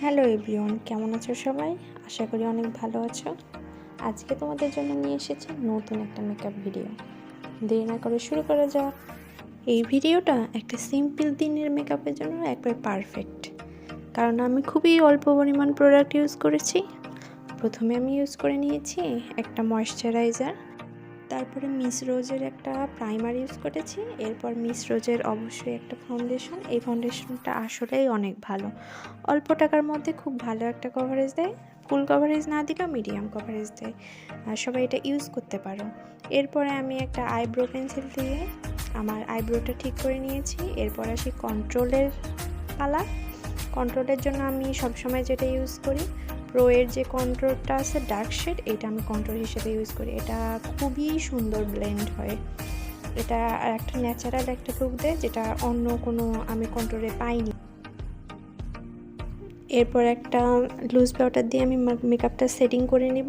Hello everyone, কেমন আছো সবাই? আশা করি অনেক ভালো আছো। আজকে তোমাদের জন্য নিয়ে এসেছি নতুন একটা মেকআপ ভিডিও দেরি না করে শুরু করা যাক। এই ভিডিওটা একটা সিম্পল দিনের মেকআপের জন্য একবার পারফেক্ট কারণ আমি খুবই অল্প পরিমাণ প্রোডাক্ট ইউজ করেছি। প্রথমে আমি ইউজ করে নিয়েছি একটা ময়শ্চারাইজার তারপরে মিস রোজের একটা প্রাইমার ইউজ করেছি। এরপর মিস রোজের অবশ্যই একটা ফাউন্ডেশন এই ফাউন্ডেশনটা আসলেই অনেক ভালো। অল্প টাকার মধ্যে খুব ভালো একটা কভারেজ দেয়। ফুল কভারেজ না দিলেও মিডিয়াম কভারেজ দেয়। আর সবাই এটা ইউজ করতে পারো। এরপরে আমি একটা আইব্রো পেন্সিল দিয়ে আমার আইব্রোটা ঠিক করে নিয়েছি। এরপর আসি কন্ট্রোলের পালা। কন্ট্রোলের জন্য আমি সবসময় যেটা ইউজ করি প্রো এর যে কন্ট্রোলটা আছে ডার্ক শেড এটা আমি কন্ট্রোল হিসেবে ইউজ করি। এটা খুবই সুন্দর ব্লেন্ড হয়। এটা একটা ন্যাচারাল একটা লুক দেয়, যেটা অন্য কোনো আমি কন্ট্রোলে পাইনি। এরপর একটা লুজ পাউডার দিয়ে আমি মেকআপটা সেটিং করে নিব।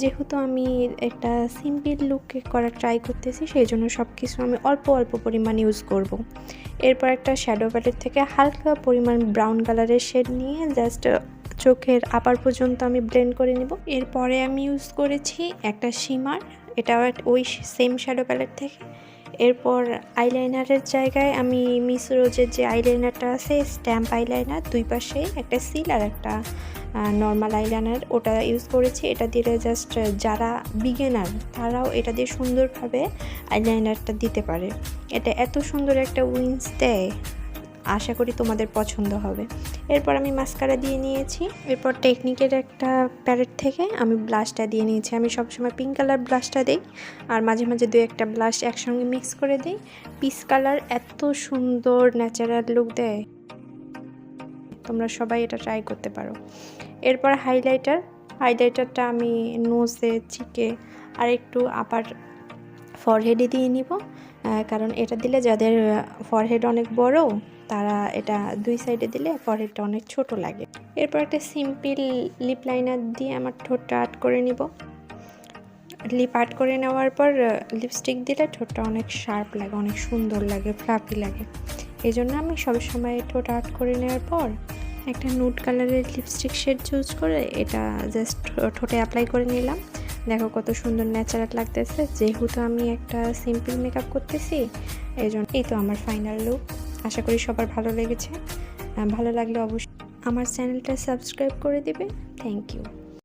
যেহেতু আমি একটা সিম্পল লুক করার ট্রাই করতেছি, সেই জন্য সব কিছু আমি অল্প অল্প পরিমাণ ইউজ করব। এরপর একটা শ্যাডো প্যালেট থেকে হালকা পরিমাণ ব্রাউন কালারের শেড নিয়ে জাস্ট চোখের আপার পর্যন্ত আমি ব্লেন্ড করে নিব। এরপরে আমি ইউজ করেছি একটা শিমার এটা ওই সেম শ্যাডো প্যালেট থেকে। এরপর আইলাইনারের জায়গায় আমি মিস রোজের যে আইলাইনারটা আছে স্ট্যাম্প আইলাইনার দুই পাশে একটা সিল আর একটা নর্মাল আইলাইনার ওটা ইউজ করেছি। এটা দিলে জাস্ট যারা বিগেনার তারাও এটা দিয়ে সুন্দরভাবে আইলাইনারটা দিতে পারে। এটা এত সুন্দর একটা উইন্স দেয়। আশা করি তোমাদের পছন্দ হবে। এরপর আমি মাস্কারা দিয়ে নিয়েছি। এরপর টেকনিকের একটা প্যালেট থেকে আমি ব্লাশটা দিয়ে নিয়েছি। আমি সবসময় পিঙ্ক কালার ব্লাশটা দিই আর মাঝে মাঝে দু একটা ব্লাশ একসঙ্গে মিক্স করে দিই। পিস কালার এত সুন্দর ন্যাচারাল লুক দেয়। তোমরা সবাই এটা ট্রাই করতে পারো। এরপর হাইলাইটার হাইলাইটারটা আমি নোজে চিকে আর একটু আবার ফরহেডে দিয়ে নিব। কারণ এটা দিলে যাদের ফরহেড অনেক বড়, তারা এটা দুই সাইডে দিলে ফরহেডটা অনেক ছোট লাগে। এরপর একটা সিম্পল লিপ লাইনার দিয়ে আমার ঠোঁটটা আর্ট করে নিব। লিপ আর্ট করে নেওয়ার পর লিপস্টিক দিলে ঠোঁটটা অনেক শার্প লাগে, অনেক সুন্দর লাগে ফ্লাফি লাগে। এই জন্য আমি সবসময় ঠোঁট আর্ট করে নেওয়ার পর, একটা নুট কালারের লিপস্টিক শেড চুজ করে এটা জাস্ট ঠোঁটে অ্যাপ্লাই করে নিলাম। দেখো কত সুন্দর ন্যাচারাল লাগতেছে। যেহেতু আমি একটা সিম্পল মেকআপ করতেছি এই জন্য এই তো আমার ফাইনাল লুক আশা করি সবার ভালো লেগেছে। ভালো লাগলে অবশ্যই আমার চ্যানেলটা সাবস্ক্রাইব করে দিবে। Thank you